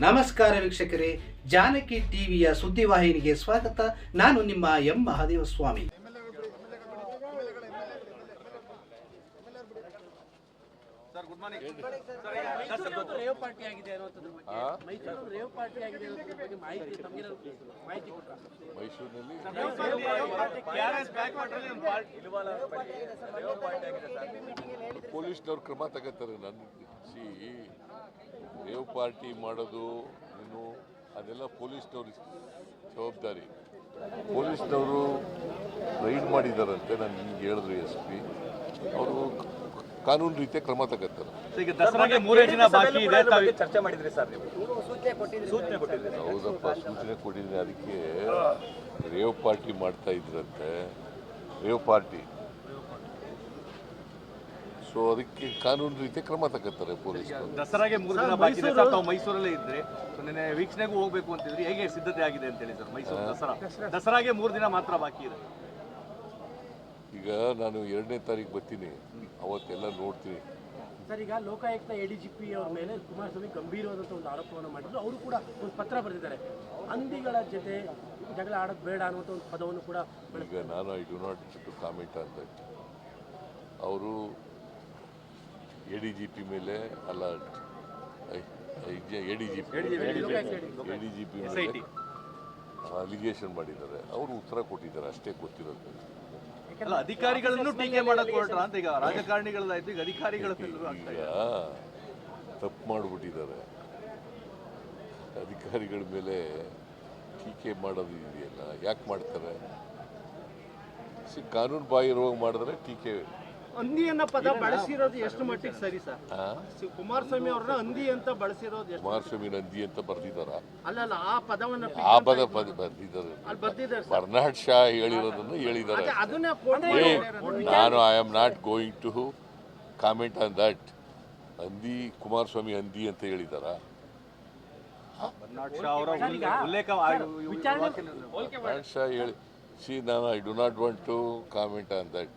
ನಮಸ್ಕಾರ ವೀಕ್ಷಕರೇ ಜಾನಕಿ ಟಿವಿಯ ಸುದ್ದಿವಾಹಿನಿಗೆ ಸ್ವಾಗತ. ನಾನು ನಿಮ್ಮ M. Mahadeva Swamy Mysuru rave party ಆಗಿದೆ ಅನ್ನೋದ್ರ ಬಗ್ಗೆ ಮೈಸೂರು ರೇವ್ ಪಾರ್ಟಿ ಆಗಿದೆ ಅನ್ನೋದ್ರ ಬಗ್ಗೆ ಮಾಹಿತಿ ತಮಗೆ ಮಾಹಿತಿ ಕೊಟ್ರ? ಮೈಸೂರಿನಲ್ಲಿ? ಪೊಲೀಸ್ನವ್ರು ಕ್ರಮ ತಗೋತಾರೆ ನನ್ನ ಪಾರ್ಟಿ ಮಾಡೋದು ಇನ್ನು ಅದೆಲ್ಲ ಪೊಲೀಸ್ನವ್ರ ಜವಾಬ್ದಾರಿ. ಪೊಲೀಸ್ನವರು ರೈಡ್ ಮಾಡಿದಾರಂತೆ ನಾನು ನಿಮ್ಗೆ ಹೇಳಿದ್ರು ಎಸ್ ಪಿ. ಅವರು ಕಾನೂನು ರೀತಿಯ ಕ್ರಮ ತಗೋತಾರೆ. ಈಗ ದಸರಾಗೆ ಮೂರೇ ದಿನ ಬಾಕಿ ಇದೆ ತಾವು- ಚರ್ಚೆ ಮಾಡಿದ್ರಿ ಸರ್ ನೀವು. ಸೂಚನೆ ಕೊಟ್ಟಿದ್ರಿ ಹೌದಪ್ಪ ಸೂಚನೆ ಕೊಟ್ಟಿದ್ದೀನಿ ಅದಕ್ಕೆ ರೇವ್ ಪಾರ್ಟಿ ಮಾಡ್ತಾ ಇದ್ರಂತೆ. Rave party. ಸೊ ಅದಕ್ಕೆ ಕಾನೂನು ರೀತಿಯ ಕ್ರಮ ತಗೋತಾರೆ ಪೊಲೀಸರು. ದಸರಾಗೆ ಮೂರು ದಿನ ಬಾಕಿ ಇದೆ. ಸರ್ ತಾವು ಮೈಸೂರಲ್ಲೇ ಇದ್ರೆ ಸೊ ನೆನ್ನೆ ವೀಕ್ಷಣೆಗೂ ಹೋಗ್ಬೇಕು ಅಂತಿದ್ರಿ ಹೇಗೆ ಸಿದ್ಧತೆ ಆಗಿದೆ ಅಂತ ಹೇಳಿ ಸರ್ ಮೈಸೂರು ದಸರಾ. ದಸರಾಗೆ ಮೂರು ದಿನ ಮಾತ್ರ ಬಾಕಿ ಇದೆ. ಈಗ ನಾನು ಎರಡನೇ ತಾರೀಕು ಬರ್ತೀನಿ. ಅವತ್ತೆಲ್ಲ ನೋಡ್ತೀನಿ. ಸರ್ ಈಗ Lokayukta A D G P ಅವರ ಮೇಲೆ ಕುಮಾರಸ್ವಾಮಿ ಗಂಭೀರವಾದಂಥ ಒಂದು ಆರೋಪವನ್ನು ಮಾಡಿದ್ರು. ಅವರು ಕೂಡ ಒಂದು ಪತ್ರ ಬರೆದಿದ್ದಾರೆ. ಹಂದಿಗಳ ಜೊತೆ ಜಗಳ ಆಡೋದು ಬೇಡ ಅನ್ನುವಂಥ ಒಂದು ಪದವನ್ನು ಕೂಡ ಈಗ ನಾನು I do not to comment ಅಂತ ಅವರು ಎ ಡಿ ಜಿ ಪಿ ಮೇಲೆ alert A D G P A D G P ಮೇಲೆ ಅಲಿಗೇಷನ್ ಮಾಡಿದ್ದಾರೆ. ಅವರು ಉತ್ತರ ಕೊಟ್ಟಿದ್ದಾರೆ ಅಷ್ಟೇ ಗೊತ್ತಿರೋದು. ಅಲ್ಲ ಅಧಿಕಾರಿಗಳನ್ನು ಟೀಕೆ ಮಾಡಕ್ ಹೊರಟ್ರ ಅಂತ ಈಗ ರಾಜಕಾರಣಿಗಳದಾಯ್ತು ಈಗ ಅಧಿಕಾರಿಗಳ ಈಗ ತಪ್ಪು ಮಾಡಿಬಿಟ್ಟಿದ್ದಾರೆ. ಅಧಿಕಾರಿಗಳ ಮೇಲೆ ಟೀಕೆ ಮಾಡೋದು ಇದೆಯಲ್ಲ ಯಾಕೆ ಮಾಡ್ತಾರೆ? ಸಿ ಕಾನೂನು ಬಾಯಿರುವಾಗ ಮಾಡಿದ್ರೆ ಟೀಕೆ ಹಂದಿ ಅನ್ನೋ ಪದ ಬಳಸಿರೋದು ಎಷ್ಟು ಮಟ್ಟಿಗೆ ಸರಿ ಸರ್? ಕುಮಾರಸ್ವಾಮಿ ಅವ್ರನ್ನ ಹಂದಿ ಅಂತ ಬಳಸಿರೋದು ಎಷ್ಟು ಕುಮಾರಸ್ವಾಮಿ ನಂದಿ ಅಂತ ಬರ್ದಿದ್ದಾರ? ಅಲ್ಲ ಆ ಪದವನ್ನ ಆ ಪದ ಪದ ಬರ್ದಿದ್ದಾರೆ. ಅಲ್ಲಿ ಬರ್ದಿದ್ದಾರೆ ಸರ್. ಬರ್ನಾಡ್ ಶಾ ಹೇಳಿರೋದನ್ನ ಹೇಳಿದ್ದಾರೆ. ಅದನ್ನ quote ಏ ನಾನು I am not going to comment on that ಹಂದಿ ಕುಮಾರಸ್ವಾಮಿ ಹಂದಿ ಅಂತ ಹೇಳಿದಾರ ಶಾ ಹೇಳಿ ಸಿ ನಾನು I do not want to comment on that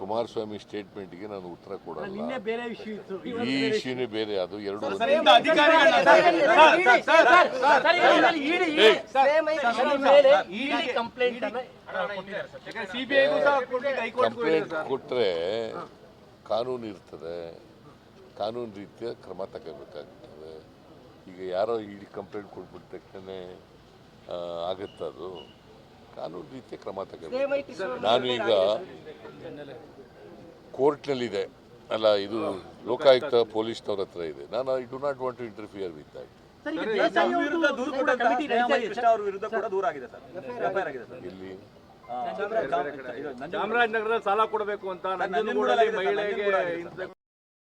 Kumaraswamy ಸ್ಟೇಟ್ಮೆಂಟ್ಗೆ ನಾನು ಉತ್ತರ ಕೊಡಲ್ಲ ನಿನ್ನೆ ಬೇರೆ ವಿಷಯ ಇತ್ತು ಈ ಇಶ್ಯೂನೇ ಬೇರೆ ಅದು ಎರಡು ಕಂಪ್ಲೇಂಟ್ ಕೊಟ್ಟರೆ ಕಾನೂನು ಇರ್ತದೆ ಕಾನೂನು ರೀತಿಯ ಕ್ರಮ ತಗೋಬೇಕಾಗ್ತದೆ ಈಗ ಯಾರೋ ಇಡಿ ಕಂಪ್ಲೇಂಟ್ ಕೊಟ್ಬಿಟ್ಟ ತಕ್ಷಣ ಆಗುತ್ತದು ಅದು ಕಾನೂನು ರೀತಿಯ ಕ್ರಮ ತಗೋಬೇಕು ನಾನು ಈಗ ಕೋರ್ಟ್ನಲ್ಲಿದೆ. ಅಲ್ಲ ಇದು ಲೋಕಾಯುಕ್ತ ಪೊಲೀಸ್ನವ್ರ ಹತ್ರ ಇದೆ. ನಾನು I do not want to interfere with that. Sir, ಈಗ ದೇಸಾಯಿ ವಿರುದ್ಧ ದೂರು ಅವ್ರದ್ದು ಕಮಿಟಿ ರಚನೆ ಇದೆ ಕೃಷ್ಣ ಸರ್. ಅವ್ರ ವಿರುದ್ಧ ಕೂಡ ದೂರ ಆಗಿದೆ ಸರ್. ಎಫ್ಐಆರ್ ಆಗಿದೆ ಸರ್. ಇಲ್ಲಿ ಚಾಮರಾಜನಗರದಲ್ಲಿ ಸಾಲ ಕೊಡಬೇಕು ಅಂತ ನಂಜನಗೂಡಲ್ಲಿ ಮಹಿಳೆಗೆ